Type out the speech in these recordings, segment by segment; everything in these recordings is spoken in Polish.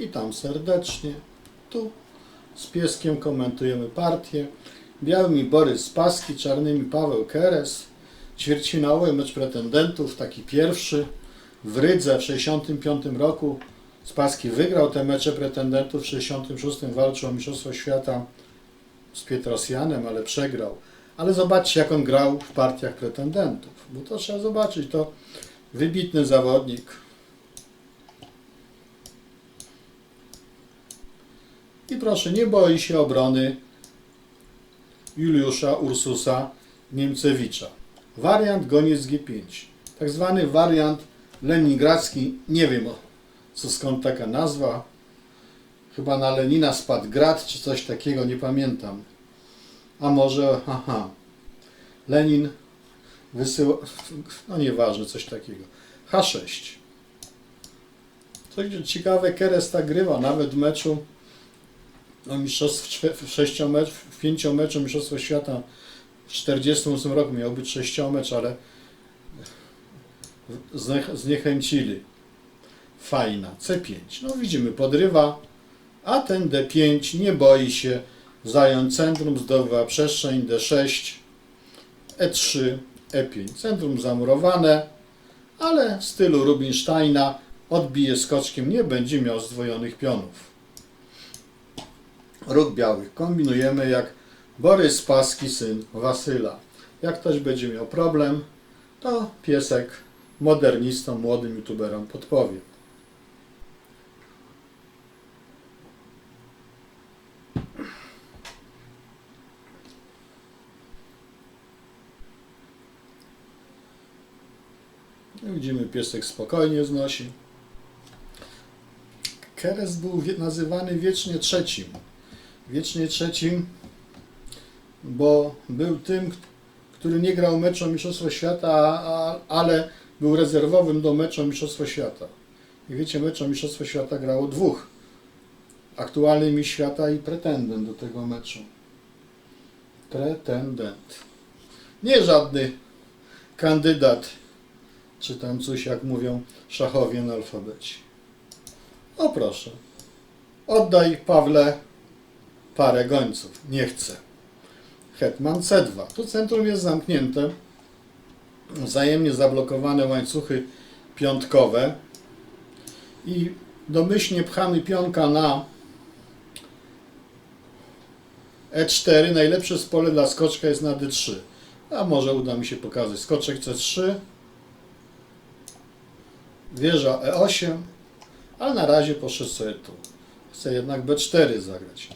Witam serdecznie. Tu z pieskiem komentujemy partię. Białymi Borys Spaski, czarnymi Paweł Keres. Ćwierćfinałowy mecz pretendentów, taki pierwszy w Rydze w 65 roku. Spaski wygrał te mecze pretendentów, w 66 walczył o Mistrzostwo Świata z Pietrosjanem, ale przegrał. Ale zobaczcie, jak on grał w partiach pretendentów, bo to trzeba zobaczyć. To wybitny zawodnik. I proszę, nie boi się obrony Juliusza Ursusa Niemcewicza. Wariant goniec G5. Tak zwany wariant leningradzki. Nie wiem, co skąd taka nazwa. Chyba na Lenina spadł grad, czy coś takiego, nie pamiętam. A może, aha, Lenin wysyła, no nieważne, coś takiego. H6. Coś ciekawe, Keres tak grywa, nawet w meczu o mistrzostw, w sześciomecz, w pięciomeczu Mistrzostwo Świata w 48 roku miał być sześciomecz, ale zniechęcili. Fajna. C5. No widzimy, podrywa, a ten D5 nie boi się zająć centrum, zdobywa przestrzeń D6, E3, E5. Centrum zamurowane, ale w stylu Rubinsteina odbije skoczkiem, nie będzie miał zdwojonych pionów. Róg białych. Kombinujemy jak Borys Spaski, syn Wasyla. Jak ktoś będzie miał problem, to piesek modernistom, młodym youtuberom podpowie. Widzimy, piesek spokojnie znosi. Keres był nazywany wiecznie trzecim. Wiecznie trzecim, bo był tym, który nie grał meczu o Mistrzostwo Świata, a, ale był rezerwowym do meczu o Mistrzostwo Świata. I wiecie, mecz o Mistrzostwo Świata grało dwóch. Aktualny mistrz świata i pretendent do tego meczu. Pretendent. Nie żadny kandydat, czy tam coś, jak mówią szachowie na alfabecie. O proszę. Oddaj Pawle parę gońców. Nie chcę. Hetman C2. Tu centrum jest zamknięte. Wzajemnie zablokowane łańcuchy piątkowe. I domyślnie pchamy pionka na E4. Najlepsze z pole dla skoczka jest na D3. A może uda mi się pokazać. Skoczek C3. Wieża E8. Ale na razie poszedł sobie tu. Chcę jednak B4 zagrać.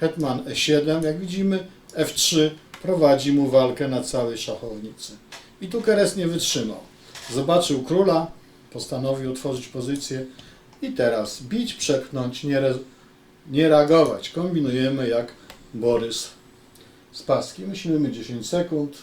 Hetman E7, jak widzimy, F3 prowadzi mu walkę na całej szachownicy. I tu Keres nie wytrzymał. Zobaczył króla, postanowił otworzyć pozycję i teraz bić, przepchnąć, nie, re, nie reagować. Kombinujemy jak Borys Spaski. Myślimy 10 sekund.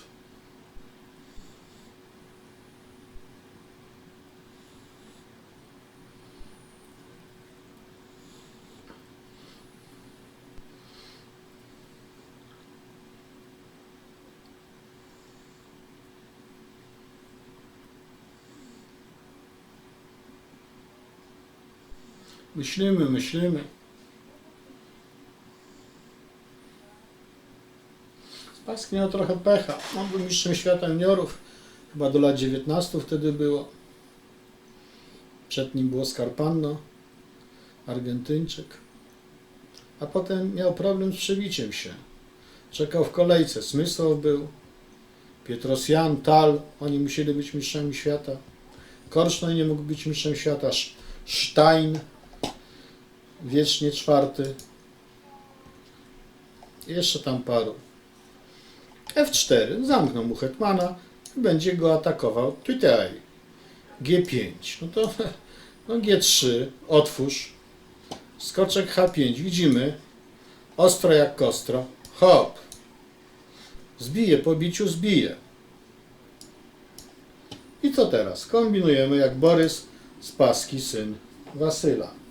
Myślimy, myślimy. Spaski miał trochę pecha. On był mistrzem świata juniorów. Chyba do lat 19 wtedy było. Przed nim było Scarpano, Argentyńczyk. A potem miał problem z przebiciem się. Czekał w kolejce. Smysłow był, Pietrosjan, Tal. Oni musieli być mistrzami świata. Korsznoń nie mógł być mistrzem świata. Stein wiecznie czwarty. Jeszcze tam paru. F4, zamknął mu Hetmana i będzie go atakował tutaj. G5, no to no G3, otwórz. Skoczek H5, widzimy. Ostro jak kostro. Hop. Zbije po biciu, zbije. I co teraz? Kombinujemy jak Borys Spaski, syn Wasyla.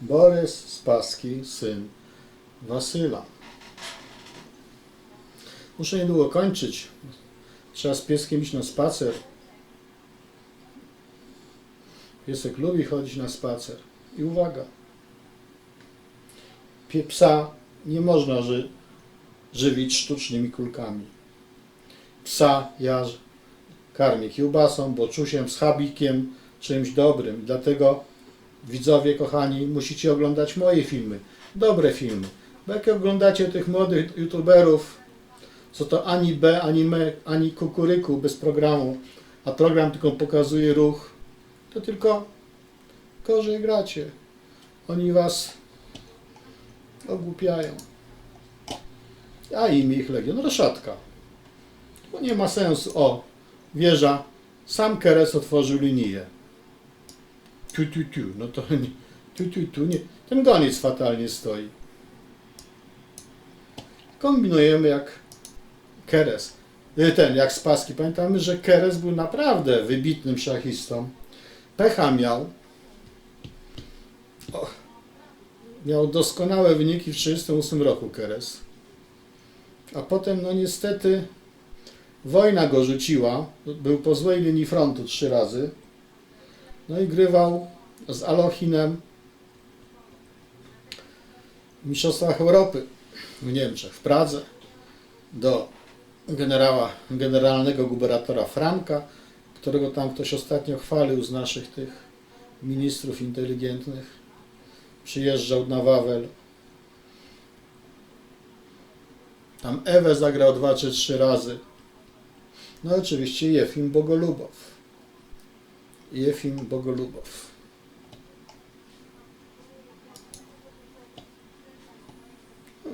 Borys Spaski, syn Wasyla. Muszę niedługo kończyć. Trzeba z pieskiem iść na spacer. Piesek lubi chodzić na spacer. I uwaga. Psa nie można ży- żywić sztucznymi kulkami. Psa ja karmię kiełbasą, boczusiem, schabikiem, czymś dobrym. Dlatego widzowie kochani, musicie oglądać moje filmy. Dobre filmy. Bo jak oglądacie tych młodych youtuberów, co to ani B, ani M, ani kukuryku bez programu, a program tylko pokazuje ruch, to tylko gorzej gracie. Oni was ogłupiają. A imię ich Legion Roszatka. Bo nie ma sensu. O, wieża. Sam Keres otworzył linię. Tu, tu, tu. No to nie. Tu, tu, tu. Nie. Ten goniec fatalnie stoi. Kombinujemy jak Keres. Y, Ten, jak Spaski. Pamiętamy, że Keres był naprawdę wybitnym szachistą. Pecha miał. O, miał doskonałe wyniki w 1938 roku Keres. A potem, no niestety, wojna go rzuciła. Był po złej linii frontu trzy razy. No i grywał z Alochinem w Mistrzostwach Europy w Niemczech, w Pradze do generała, generalnego gubernatora Franka, którego tam ktoś ostatnio chwalił z naszych tych ministrów inteligentnych. Przyjeżdżał na Wawel. Tam Ewę zagrał dwa czy trzy razy. No oczywiście Jefim Bogolubow. Jefim Bogolubow.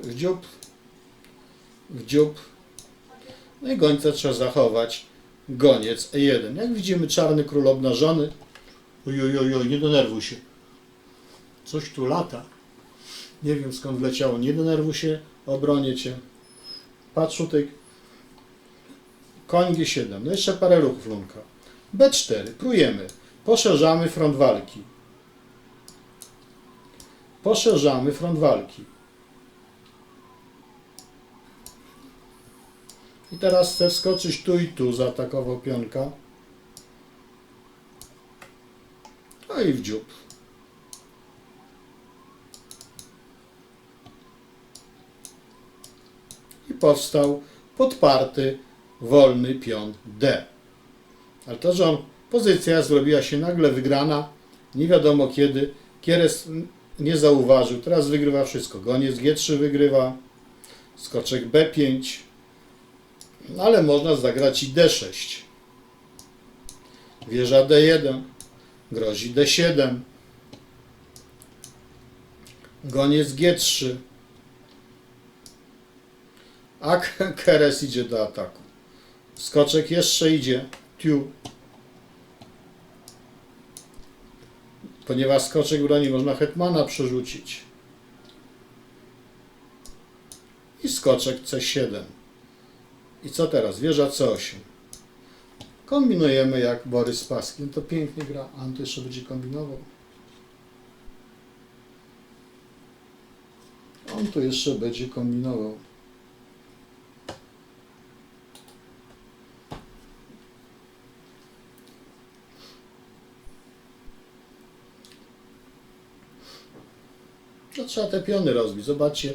W dziób. W dziób. No i gońca trzeba zachować. Goniec E1. Jak widzimy, czarny król obnażony. Oj, oj, oj, oj, nie denerwuj się. Coś tu lata. Nie wiem skąd wleciało. Nie denerwuj się, obronię cię. Patrz tutaj. Koń G7. No jeszcze parę ruchów lunka. B4. Prujemy. Poszerzamy front walki. Poszerzamy front walki. I teraz chcę wskoczyć tu i tu, zaatakował pionka. No i w dziób. I powstał podparty, wolny pion D. On, pozycja zrobiła się nagle wygrana, nie wiadomo kiedy, Kieres nie zauważył, teraz wygrywa wszystko. Goniec G3 wygrywa, skoczek B5, no ale można zagrać i D6. Wieża D1, grozi D7, goniec G3, a Keres idzie do ataku. Skoczek jeszcze idzie, Tiu. Ponieważ skoczek broni, można hetmana przerzucić. I skoczek C7. I co teraz? Wieża C8. Kombinujemy jak Borys Paski. No to pięknie gra. A on to jeszcze będzie kombinował. On tu jeszcze będzie kombinował. No trzeba te piony rozbić. Zobaczcie,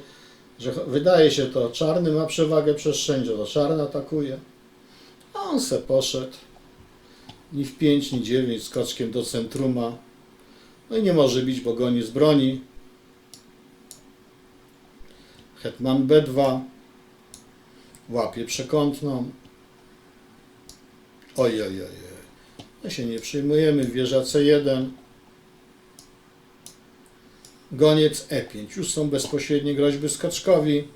że wydaje się to czarny ma przewagę przez czarny atakuje. A on se poszedł. Ni w 5, ni 9 skoczkiem do centruma. No i nie może bić, bo goni z broni. Hetman B2. Łapie przekątną. Oj, oj, oj. oj. My się nie przyjmujemy. Wieża C1. Goniec E5. Już są bezpośrednie groźby skoczkowi.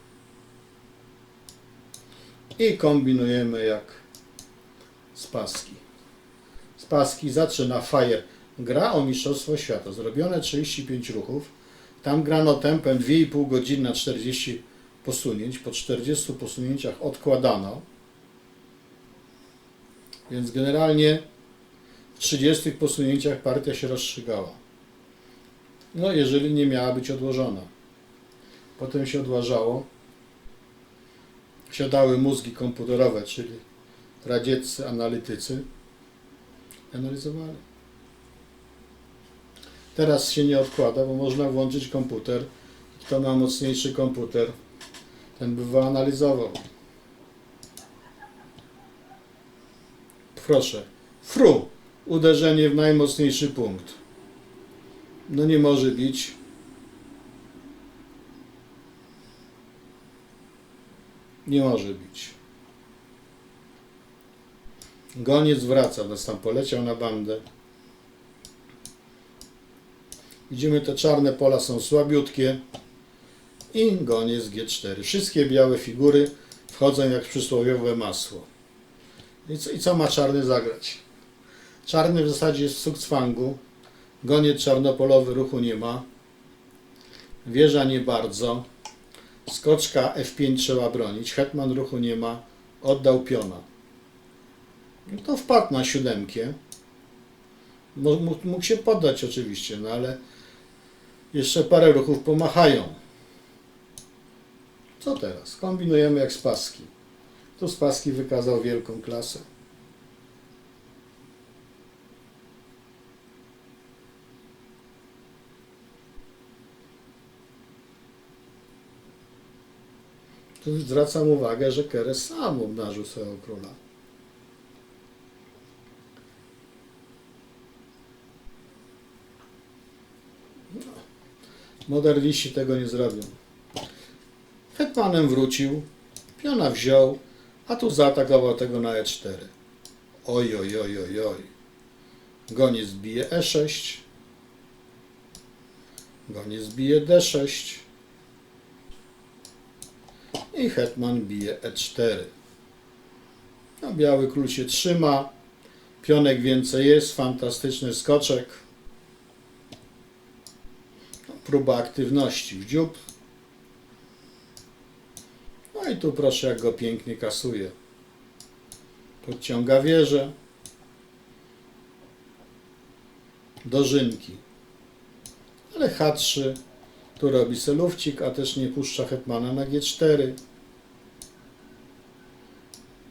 I kombinujemy jak Spaski. Spaski zaczyna Fire. Gra o Mistrzostwo Świata. Zrobione 35 ruchów. Tam grano tempem 2,5 godziny na 40 posunięć. Po 40 posunięciach odkładano. Więc generalnie w 30 posunięciach partia się rozstrzygała. No, jeżeli nie miała być odłożona. Potem się odważało. Siadały mózgi komputerowe, czyli radzieccy analitycy analizowali. Teraz się nie odkłada, bo można włączyć komputer. Kto ma mocniejszy komputer, ten by wyanalizował. Proszę. Fru. Uderzenie w najmocniejszy punkt. No nie może bić. Nie może bić. Goniec wraca, nas tam poleciał na bandę. Widzimy, te czarne pola są słabiutkie. I goniec G4. Wszystkie białe figury wchodzą jak przysłowiowe masło. I co, I co ma czarny zagrać? Czarny w zasadzie jest w sukcwangu. Goniec czarnopolowy ruchu nie ma. Wieża nie bardzo. Skoczka F5 trzeba bronić. Hetman ruchu nie ma. Oddał piona. No to wpadł na siódemkę. Mógł, się poddać oczywiście, no ale jeszcze parę ruchów pomachają. Co teraz? Kombinujemy jak Spaski. Tu Spaski wykazał wielką klasę. Tu zwracam uwagę, że Keres sam obnażył swojego króla. No. Moderniści tego nie zrobią. Hetmanem wrócił, piona wziął, a tu zaatakował tego na E4. Oj, oj, oj, oj, oj. Goniec bije E6. Goniec bije D6. I hetman bije E4. No, biały król się trzyma. Pionek więcej jest. Fantastyczny skoczek. No, próba aktywności w dziób. No i tu proszę, jak go pięknie kasuje. Podciąga wieżę. Dożynki. Ale H3 tu robi selówcik, a też nie puszcza hetmana na G4.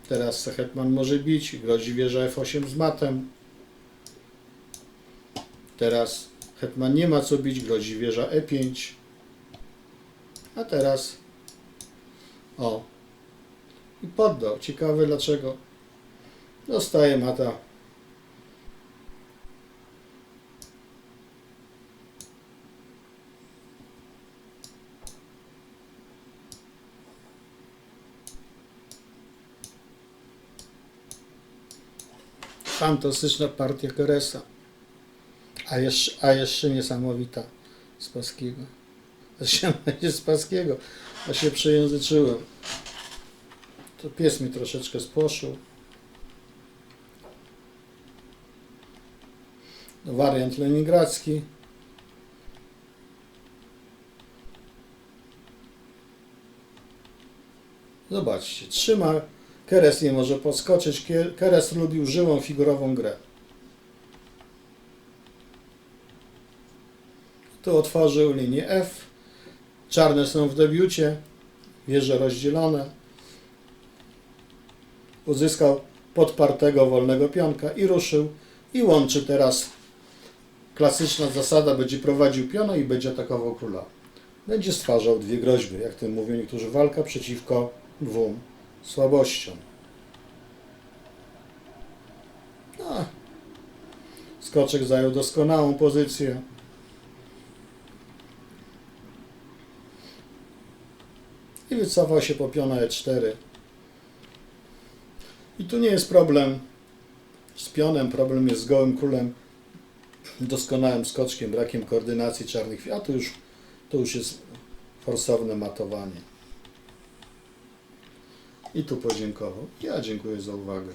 Teraz hetman może bić, grozi wieża F8 z matem. Teraz hetman nie ma co bić, grozi wieża E5. A teraz o i poddał. Ciekawe dlaczego. Dostaje mata. Fantastyczna partia Keresa. A jeszcze, a jeszcze niesamowita z Paskiego. Zresztą z Paskiego, a się przejęzyczyłem. To pies mi troszeczkę spłoszył. No, Wariant leningradzki. Zobaczcie, trzyma. Keres nie może podskoczyć. Keres lubił żyłą figurową grę. Tu otworzył linię F. Czarne są w debiucie. Wieże rozdzielone. Uzyskał podpartego wolnego pionka i ruszył. I łączy teraz. Klasyczna zasada będzie prowadził piona i będzie atakował króla. Będzie stwarzał dwie groźby, jak to mówią niektórzy, walka przeciwko dwóm słabościom. No. Skoczek zajął doskonałą pozycję. I wycofał się po piona E4. I tu nie jest problem z pionem, problem jest z gołym królem, doskonałym skoczkiem, brakiem koordynacji czarnych, a tu już, to już jest forsowne matowanie. I tu podziękował. Ja dziękuję za uwagę.